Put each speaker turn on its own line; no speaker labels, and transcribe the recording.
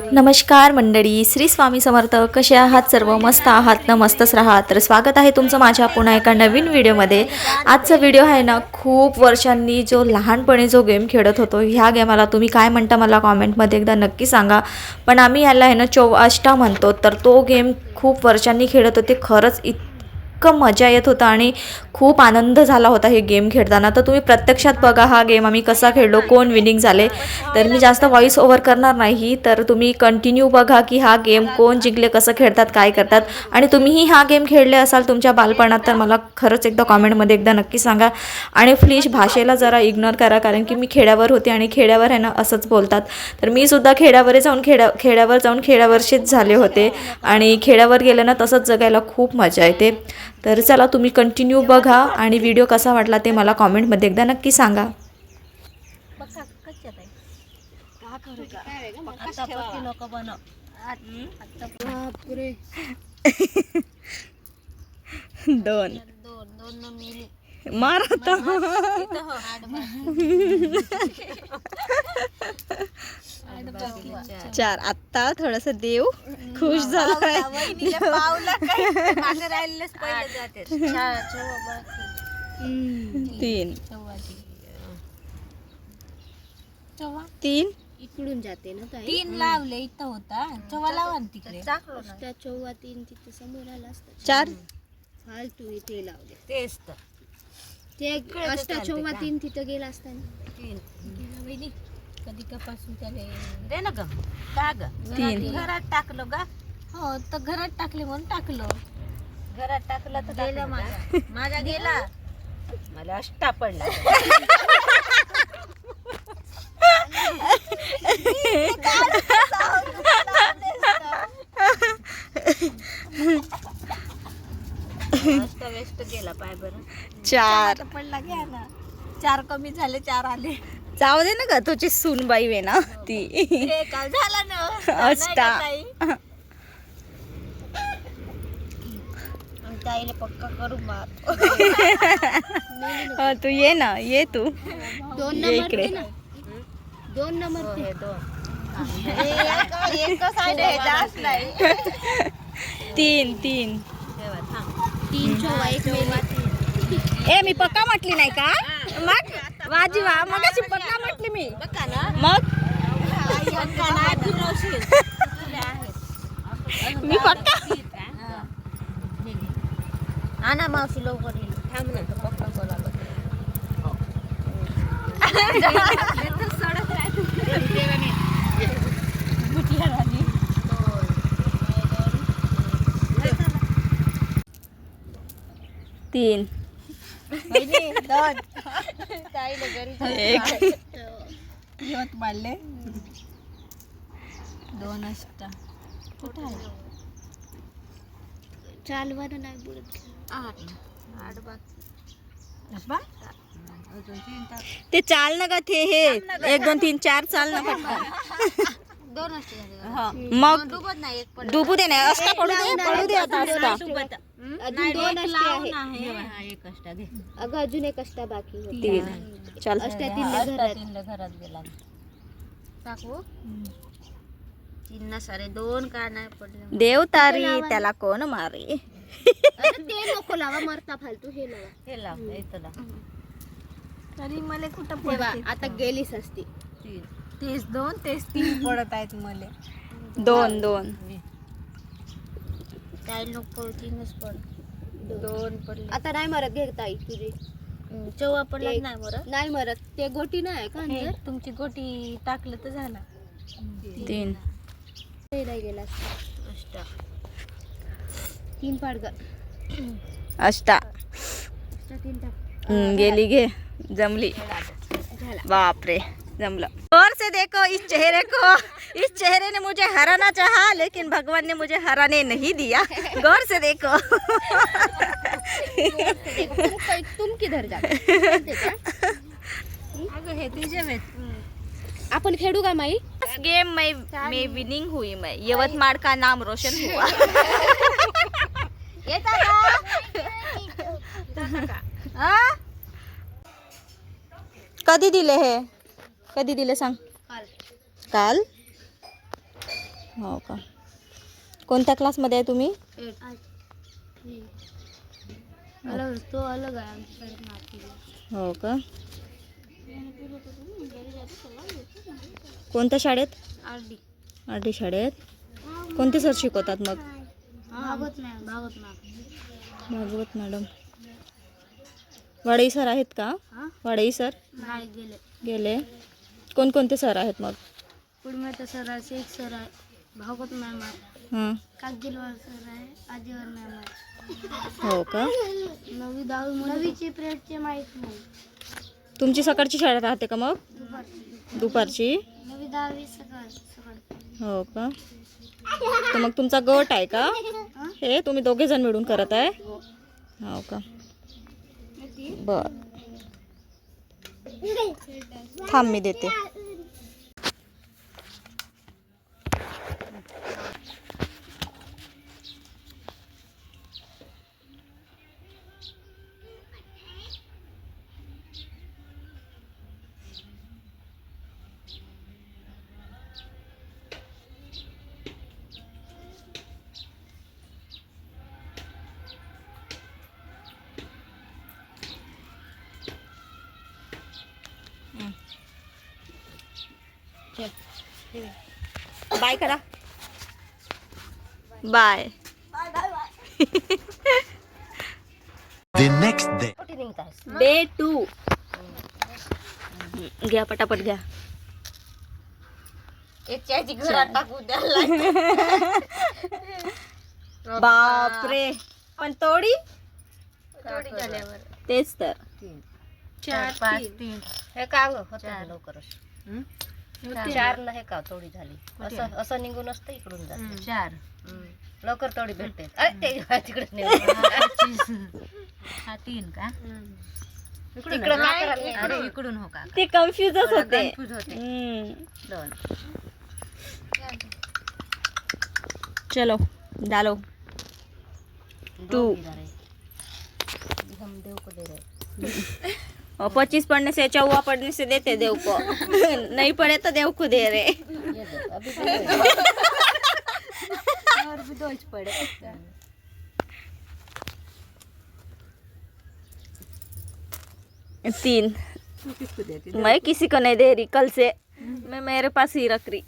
नमस्कार मंडळी श्री स्वामी समर्थ कसे आहात सर्व? मस्त आहात न मस्तच राहात. तर स्वागत आहे तुमचं माझ्या पुन्हा एका नवीन व्हिडिओमध्ये. आजचा व्हिडिओ आहे ना खूप वर्षांनी जो लहानपणी जो गेम खेळत होतो ह्या गेमाला तुम्ही काय म्हणता मला कॉमेंटमध्ये एकदा नक्की सांगा. पण आम्ही याला आहे ना चौ अष्टा म्हणतो. तर तो गेम खूप वर्षांनी खेळत होते खरंच इतकं मजा येत होता आणि खूप आनंद झाला होता हे गेम खेळताना. तर तुम्ही प्रत्यक्षात बघा हा गेम आम्ही कसा खेळलो कोण विनिंग झाले. तर मी जास्त व्हॉइस ओव्हर करणार नाही तर तुम्ही कंटिन्यू बघा की हा गेम कोण जिंकले कसं खेळतात काय करतात. आणि तुम्हीही हा गेम खेळले असाल तुमच्या बालपणात तर मला खरंच एकदा कॉमेंटमध्ये एकदा नक्की सांगा. आणि फ्लिश भाषेला जरा इग्नोर करा कारण की मी खेड्यावर होते आणि खेड्यावर आहे ना असंच बोलतात. तर मी सुद्धा खेड्यावर जाऊन खेड्या खेड्यावर जाऊन खेड्यावरशीच झाले होते. आणि खेड्यावर गेलं ना तसंच जगायला खूप मजा येते. तर चला तुम्ही कंटिन्यू बघा आणि व्हिडिओ कसा वाटला ते मला कॉमेंटमध्ये एकदा नक्की सांगा. दोन. मार आता चार. आत्ता थोडस देव खुश झालाय. तीन. तीन?
इकडून जाते ना ताई.
तीन लावले इथं होता. चव्हा लावा ना तिकडे.
त्या चौवा तीन तिथे समोर आला असता.
चार?
फालतू इथे लावले.
तेच तर.
ते
इकडे
असता
चालते
चौवा
का?
तीन तिथं गेला असता ना.
तीन. कधी कपासून त्याले दे ना ग का ग
तीन.
घरात टाकलो का हो तर घरात टाकले म्हणून टाकलो. घरात टाकलं तर गेला माझा. माझा गेला. मला अष्टा पडला. अष्टा वेस्ट गेला पाय बरं.
चार.
पडला घ्या ना चार कमी झाले चार आले.
जाऊ दे ना ग तुझी सूनबाई आहे ना ती.
काल झाला ना?
अष्टा.
का ताईला पक्का करू मार
तू ये ना ये तू.
दोन
ये
नंबर
इकडे.
दोन नंबर
हो, दोन.
तीन तीन.
तीन चौवा एक
ए मी पक्का म्हटली नाही का? मग वाजी वा मग अशी पक्का म्हटली मी
बघा ना
मग. मी पक्का.
आणा मावशी लवकर. थांब ना पक्का राणी.
तीन
दोन. ताईला घरी
एक.
यवत मारले. दोन अष्टा. कुठं आहे?
नाही बोलत
आठ. आठ बाकी.
ते चाल ना का ते हे. एक दोन तीन चार चाल ना पटकन
दोन
हा. मग
डुबत नाही
डुबू दे नाही अष्टा पडू दे पडू दे आता
डुबत
अजून दोन असते आहे.
हा, एक अष्टा घे.
अगं अजून एक असता बाकी होता.
तीन चल
अष्टा
अष्टा
घरात.
घरात गेला. टाकू? तीन ना सारे दोन का नाही पडले.
देव तारी त्याला कोण मारे?
अरे ते नको लावा मरता फालतू हे लावा.
हे लाव इथं लाव तरी मला कुठं
तेव्हा आता गेलीच असती.
तीन तेच दोन तेच तीन. पडत आहेत मला.
दोन दोन.
काय नको तीनच पड दोन पडले
आता नाही मरत घे ताई तुझी.
हम्म, चौवा पडला
एक.
नाही बरं
नाही मरत. ते गोटी नाही का
हे, तुमची गोटी टाकलं तर झाला.
तीन.
ते नाही गेला असता.
अष्टा.
तीन पाड ग
अष्टा.
अष्टा तीन टाक.
हम्म, गेली घे जमली. बाप रे जमलं. गौर से देखो इस चेहरे को इस चेहरे ने मुझे हराना चाहा लेकिन भगवान ने मुझे हराने नहीं दिया। गौर से देखो।
तुम किधर जा माहितीये का?
अगं हे तुझे वेत
आपण खेळू का माई?
गेम में मैं विनिंग हुई मैं. यवतमाळ का नाम रोशन हुआ. कधी दिले हे? कधी दिले सांग? काल. हो का. कोणत्या क्लासमध्ये आहे तुम्ही?
तो अलग आहे
हो का. कोणत्या शाळेत?
आर डी
शाळेत. कोणते सर शिकवतात मग?
भागवत
मॅडम. वाडई सर आहेत का? वाडई सर?
गेले.
गेले. कोणकोणते सर आहेत मग?
पुढे सर आहे शेख सर आहे भागवत मॅम आहे
हां
सर आहे आजीवर मॅम आहे.
हो का?
नवी दहावी नवीचे पिरियडचे माहीत नाही.
तुमची सकाळची शाळा राहते का मग?
दुपारची.
दुपारची?
नवी दहावी सकाळ सकाळ.
हो का? तर मग तुमचा गट आहे का? हे? तुम्ही दोघे जण मिळून करत आहे? हो. का? बर. थांब मी देते. बाय करा. बाय.
The next day.
कुठे निघतास?
डे टू घ्या पटापट घ्या.
याची घरात टाकू द्यायला
बापरे. पण तोडी?
थोडी झाल्यावर
तेच तर.
चार
पाच
तीन.
हे का ग? होत लवकरच. चार न? हे का थोडी झाली. असं असं निघून असतं इकडून जाते. चार. लवकर थोडी भेटते. अरे तिकडे हा तीन का? इकडून हो का?
ते कन्फ्युजच होते.
दोन.
चलो डालो.
है हम देव को दे रहे
और पच्चीस पढ़ने से चौवा पढ़ने से देते देव को। नहीं पढ़े तो देव को दे रहे।
और भी दो
तीन मैं किसी को नहीं दे रही कल से। मैं मेरे पास ही रख रही।